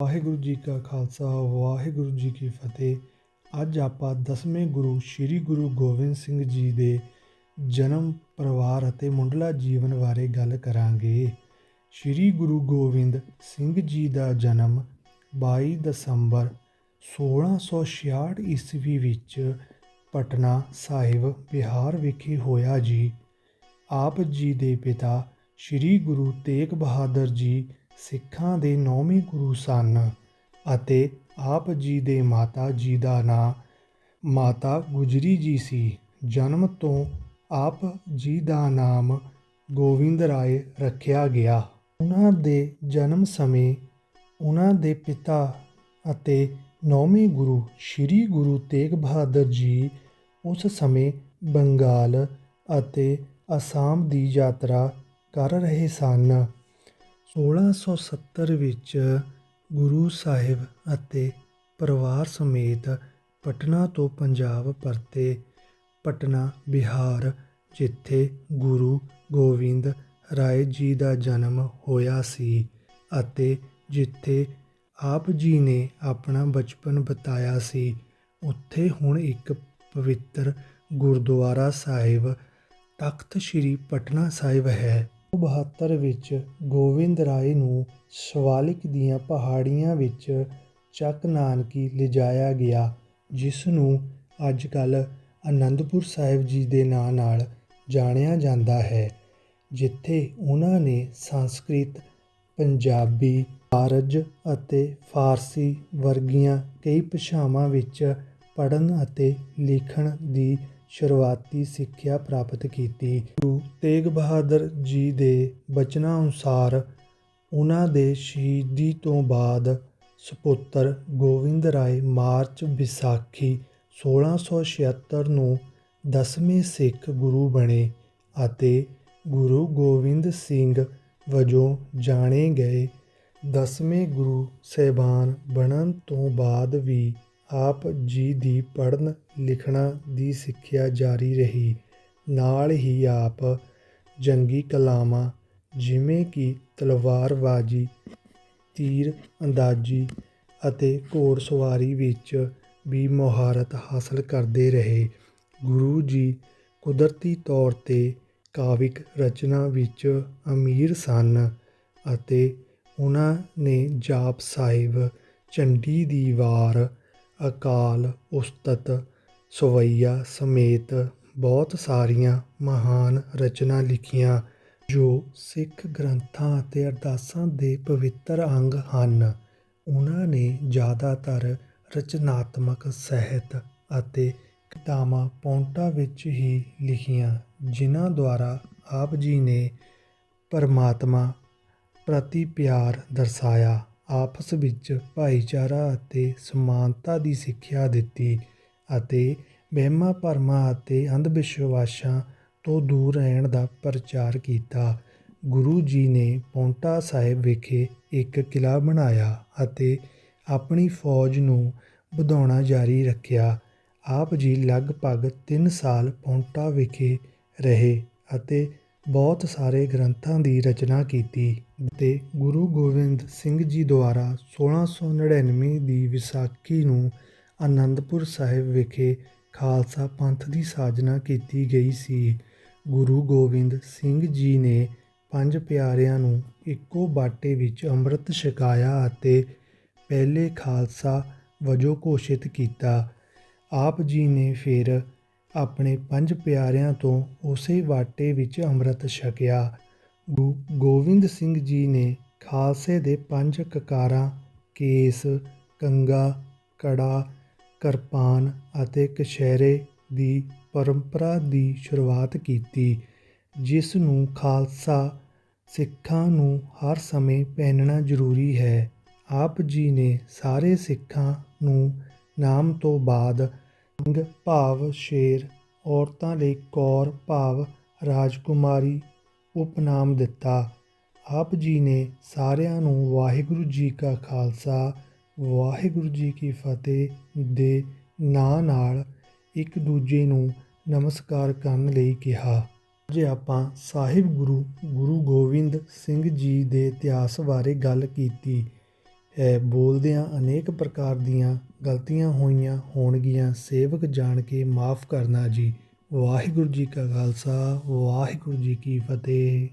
ਵਾਹਿਗੁਰੂ ਜੀ ਕਾ ਖਾਲਸਾ, ਵਾਹਿਗੁਰੂ ਜੀ ਕੀ ਫਤਿਹ। ਅੱਜ ਆਪਾਂ ਦਸਵੇਂ ਗੁਰੂ ਸ੍ਰੀ ਗੁਰੂ ਗੋਬਿੰਦ ਸਿੰਘ ਜੀ ਦੇ ਜਨਮ ਪਰਿਵਾਰ ਅਤੇ ਮੁੰਡਲਾ ਜੀਵਨ ਬਾਰੇ ਗੱਲ ਕਰਾਂਗੇ। ਸ੍ਰੀ ਗੁਰੂ ਗੋਬਿੰਦ ਸਿੰਘ ਜੀ ਦਾ ਜਨਮ 22 ਦਸੰਬਰ 1666 ਈਸਵੀ ਵਿੱਚ ਪਟਨਾ ਸਾਹਿਬ, ਬਿਹਾਰ ਵਿਖੇ ਹੋਇਆ ਜੀ। ਆਪ ਜੀ ਦੇ ਪਿਤਾ ਸ੍ਰੀ ਗੁਰੂ ਤੇਗ ਬਹਾਦਰ ਜੀ ਸਿੱਖਾਂ ਦੇ ਨੌਵੇਂ ਗੁਰੂ ਸਨ ਅਤੇ ਆਪ ਜੀ ਦੇ ਮਾਤਾ ਜੀ ਦਾ ਨਾਂ ਮਾਤਾ ਗੁਜਰੀ ਜੀ ਸੀ। ਜਨਮ ਤੋਂ ਆਪ ਜੀ ਦਾ ਨਾਮ ਗੋਬਿੰਦ ਰਾਏ ਰੱਖਿਆ ਗਿਆ। ਉਹਨਾਂ ਦੇ ਜਨਮ ਸਮੇਂ ਉਹਨਾਂ ਦੇ ਪਿਤਾ ਅਤੇ ਨੌਵੇਂ ਗੁਰੂ ਸ੍ਰੀ ਗੁਰੂ ਤੇਗ ਬਹਾਦਰ ਜੀ ਉਸ ਸਮੇਂ ਬੰਗਾਲ ਅਤੇ ਅਸਾਮ ਦੀ ਯਾਤਰਾ ਕਰ ਰਹੇ ਸਨ। 1670 ਵਿੱਚ ਗੁਰੂ ਸਾਹਿਬ ਅਤੇ ਪਰਿਵਾਰ ਸਮੇਤ ਪਟਨਾ ਤੋਂ ਪੰਜਾਬ ਪਰਤੇ ਪਟਨਾ, ਬਿਹਾਰ, ਜਿੱਥੇ ਗੁਰੂ ਗੋਬਿੰਦ ਰਾਏ ਜੀ ਦਾ ਜਨਮ ਹੋਇਆ ਸੀ ਅਤੇ ਜਿੱਥੇ ਆਪ ਜੀ ਨੇ ਆਪਣਾ ਬਚਪਨ ਬਿਤਾਇਆ ਸੀ, ਉੱਥੇ ਹੁਣ ਇੱਕ ਪਵਿੱਤਰ ਗੁਰਦੁਆਰਾ ਸਾਹਿਬ ਤਖਤ ਸ੍ਰੀ ਪਟਨਾ ਸਾਹਿਬ ਹੈ। 72 ਵਿੱਚ ਗੋਬਿੰਦ ਰਾਏ ਨੂੰ ਸਵਾਲਿਕ ਦੀਆਂ ਪਹਾੜੀਆਂ ਵਿੱਚ ਚੱਕ ਨਾਨਕੀ ਲਿਜਾਇਆ ਗਿਆ, ਜਿਸ ਨੂੰ ਅੱਜ ਕੱਲ੍ਹ ਅਨੰਦਪੁਰ ਸਾਹਿਬ ਜੀ ਦੇ ਨਾਂ ਨਾਲ ਜਾਣਿਆ ਜਾਂਦਾ ਹੈ, ਜਿੱਥੇ ਉਹਨਾਂ ਨੇ ਸੰਸਕ੍ਰਿਤ, ਪੰਜਾਬੀ, ਆਰਜ ਅਤੇ ਫਾਰਸੀ ਵਰਗੀਆਂ ਕਈ ਭਾਸ਼ਾਵਾਂ ਵਿੱਚ ਪੜ੍ਹਨ ਅਤੇ ਲਿਖਣ ਦੀ ਸ਼ੁਰੂਆਤੀ ਸਿੱਖਿਆ ਪ੍ਰਾਪਤ ਕੀਤੀ। ਗੁਰੂ ਤੇਗ ਬਹਾਦਰ ਜੀ ਦੇ ਬਚਨਾਂ ਅਨੁਸਾਰ ਉਹਨਾਂ ਦੇ ਸ਼ਹੀਦੀ ਤੋਂ ਬਾਅਦ ਸੁਪੁੱਤਰ ਗੋਬਿੰਦ ਰਾਏ ਮਾਰਚ ਵਿਸਾਖੀ 1676 ਨੂੰ ਦਸਵੇਂ ਸਿੱਖ ਗੁਰੂ ਬਣੇ ਅਤੇ ਗੁਰੂ ਗੋਬਿੰਦ ਸਿੰਘ ਵਜੋਂ ਜਾਣੇ ਗਏ। ਦਸਵੇਂ ਗੁਰੂ ਸਹਿਬਾਨ ਬਣਨ ਤੋਂ ਬਾਅਦ ਵੀ ਆਪ ਜੀ ਦੀ ਪੜ੍ਹਨ ਲਿਖਣਾ ਦੀ ਸਿੱਖਿਆ ਜਾਰੀ ਰਹੀ। ਨਾਲ ਹੀ ਆਪ ਜੰਗੀ ਕਲਾਵਾਂ, ਜਿਵੇਂ ਕਿ ਤਲਵਾਰਬਾਜ਼ੀ ਤੀਰ ਅੰਦਾਜ਼ੀ ਅਤੇ ਘੋੜਸਵਾਰੀ ਵਿੱਚ ਵੀ ਮੁਹਾਰਤ ਹਾਸਲ ਕਰਦੇ ਰਹੇ। ਗੁਰੂ ਜੀ ਕੁਦਰਤੀ ਤੌਰ ਤੇ ਕਾਵਿਕ ਰਚਨਾ ਵਿੱਚ ਅਮੀਰ ਸਨ ਅਤੇ ਉਹਨਾਂ ਨੇ ਜਾਪ ਸਾਹਿਬ, ਚੰਡੀ ਦੀ ਵਾਰ ਅਕਾਲ, ਉਸਤਤ, ਸਵਈਆ ਸਮੇਤ ਬਹੁਤ ਸਾਰੀਆਂ ਮਹਾਨ ਰਚਨਾ ਲਿਖੀਆਂ, ਜੋ ਸਿੱਖ ਗ੍ਰੰਥਾਂ ਅਤੇ ਅਰਦਾਸਾਂ ਦੇ ਪਵਿੱਤਰ ਅੰਗ ਹਨ। ਉਹਨਾਂ ਨੇ ਜ਼ਿਆਦਾਤਰ ਰਚਨਾਤਮਕ ਸਾਹਿਤ ਅਤੇ ਕਿਤਾਬਾਂ ਪੌਂਟਾ ਵਿੱਚ ਹੀ ਲਿਖੀਆਂ, ਜਿਨ੍ਹਾਂ ਦੁਆਰਾ ਆਪ ਜੀ ਨੇ ਪਰਮਾਤਮਾ ਪ੍ਰਤੀ ਪਿਆਰ ਦਰਸਾਇਆ। ਆਪਸ ਵਿੱਚ ਭਾਈਚਾਰਾ ਅਤੇ ਸਮਾਨਤਾ ਦੀ ਸਿੱਖਿਆ ਦਿੱਤੀ ਅਤੇ ਵਹਿਮਾਂ ਭਰਮਾਂ ਅਤੇ ਅੰਧ ਵਿਸ਼ਵਾਸਾਂ ਤੋਂ ਦੂਰ ਰਹਿਣ ਦਾ ਪ੍ਰਚਾਰ ਕੀਤਾ। ਗੁਰੂ ਜੀ ਨੇ ਪੌਂਟਾ ਸਾਹਿਬ ਵਿਖੇ ਇੱਕ ਕਿਲਾ ਬਣਾਇਆ ਅਤੇ ਆਪਣੀ ਫੌਜ ਨੂੰ ਵਧਾਉਣਾ ਜਾਰੀ ਰੱਖਿਆ। ਆਪ ਜੀ ਲਗਭਗ 3 ਸਾਲ ਪੌਂਟਾ ਵਿਖੇ ਰਹੇ ਅਤੇ ਬਹੁਤ ਸਾਰੇ ਗ੍ਰੰਥਾਂ ਦੀ ਰਚਨਾ ਕੀਤੀ ਅਤੇ ਗੁਰੂ ਗੋਬਿੰਦ ਸਿੰਘ ਜੀ ਦੁਆਰਾ 1699 ਦੀ ਵਿਸਾਖੀ ਨੂੰ ਆਨੰਦਪੁਰ ਸਾਹਿਬ ਵਿਖੇ ਖਾਲਸਾ ਪੰਥ ਦੀ ਸਾਜਨਾ ਕੀਤੀ ਗਈ ਸੀ। ਗੁਰੂ ਗੋਬਿੰਦ ਸਿੰਘ ਜੀ ਨੇ ਪੰਜ ਪਿਆਰਿਆਂ ਨੂੰ ਇੱਕੋ ਬਾਟੇ ਵਿੱਚ ਅੰਮ੍ਰਿਤ ਛਕਾਇਆ ਅਤੇ ਪਹਿਲੇ ਖਾਲਸਾ ਵਜੋਂ ਘੋਸ਼ਿਤ ਕੀਤਾ। ਆਪ ਜੀ ਨੇ ਫਿਰ ਆਪਣੇ ਪੰਜ ਪਿਆਰਿਆਂ ਤੋਂ ਉਸੇ ਵਾਟੇ ਵਿੱਚ ਅੰਮ੍ਰਿਤ ਛਕਿਆ। ਗੁਰੂ ਗੋਬਿੰਦ ਸਿੰਘ ਜੀ ਨੇ ਖਾਲਸੇ ਦੇ ਪੰਜ ਕਕਾਰਾਂ ਕੇਸ, ਕੰਗਾ, ਕੜਾ, ਕਿਰਪਾਨ ਅਤੇ ਕਛਹਿਰੇ ਦੀ ਪਰੰਪਰਾ ਦੀ ਸ਼ੁਰੂਆਤ ਕੀਤੀ, ਜਿਸ ਨੂੰ ਖਾਲਸਾ ਸਿੱਖਾਂ ਨੂੰ ਹਰ ਸਮੇਂ ਪਹਿਨਣਾ ਜ਼ਰੂਰੀ ਹੈ। ਆਪ ਜੀ ਨੇ ਸਾਰੇ ਸਿੱਖਾਂ ਨੂੰ ਨਾਮ ਤੋਂ ਬਾਅਦ ਸਿੰਘ, ਭਾਵ ਸ਼ੇਰ, ਔਰਤਾਂ ਲਈ ਕੌਰ, ਭਾਵ ਰਾਜਕੁਮਾਰੀ ਉਪਨਾਮ ਦਿੱਤਾ। ਆਪ ਜੀ ਨੇ ਸਾਰਿਆਂ ਨੂੰ ਵਾਹਿਗੁਰੂ ਜੀ ਕਾ ਖਾਲਸਾ, ਵਾਹਿਗੁਰੂ ਜੀ ਕੀ ਫਤਿਹ ਦੇ ਨਾਂ ਨਾਲ ਇੱਕ ਦੂਜੇ ਨੂੰ ਨਮਸਕਾਰ ਕਰਨ ਲਈ ਕਿਹਾ। ਅੱਜ ਆਪਾਂ ਸਾਹਿਬ ਗੁਰੂ ਗੁਰੂ ਗੋਬਿੰਦ ਸਿੰਘ ਜੀ ਦੇ ਇਤਿਹਾਸ ਬਾਰੇ ਗੱਲ ਕੀਤੀ। ਬੋਲਦਿਆਂ ਅਨੇਕ ਪ੍ਰਕਾਰ ਦੀਆਂ ਗਲਤੀਆਂ ਹੋਈਆਂ ਹੋਣਗੀਆਂ। ਸੇਵਕ ਜਾਣ ਕੇ ਮਾਫ ਕਰਨਾ ਜੀ। ਵਾਹਿਗੁਰੂ ਜੀ ਕਾ ਖਾਲਸਾ, ਵਾਹਿਗੁਰੂ ਜੀ ਕੀ ਫਤਿਹ।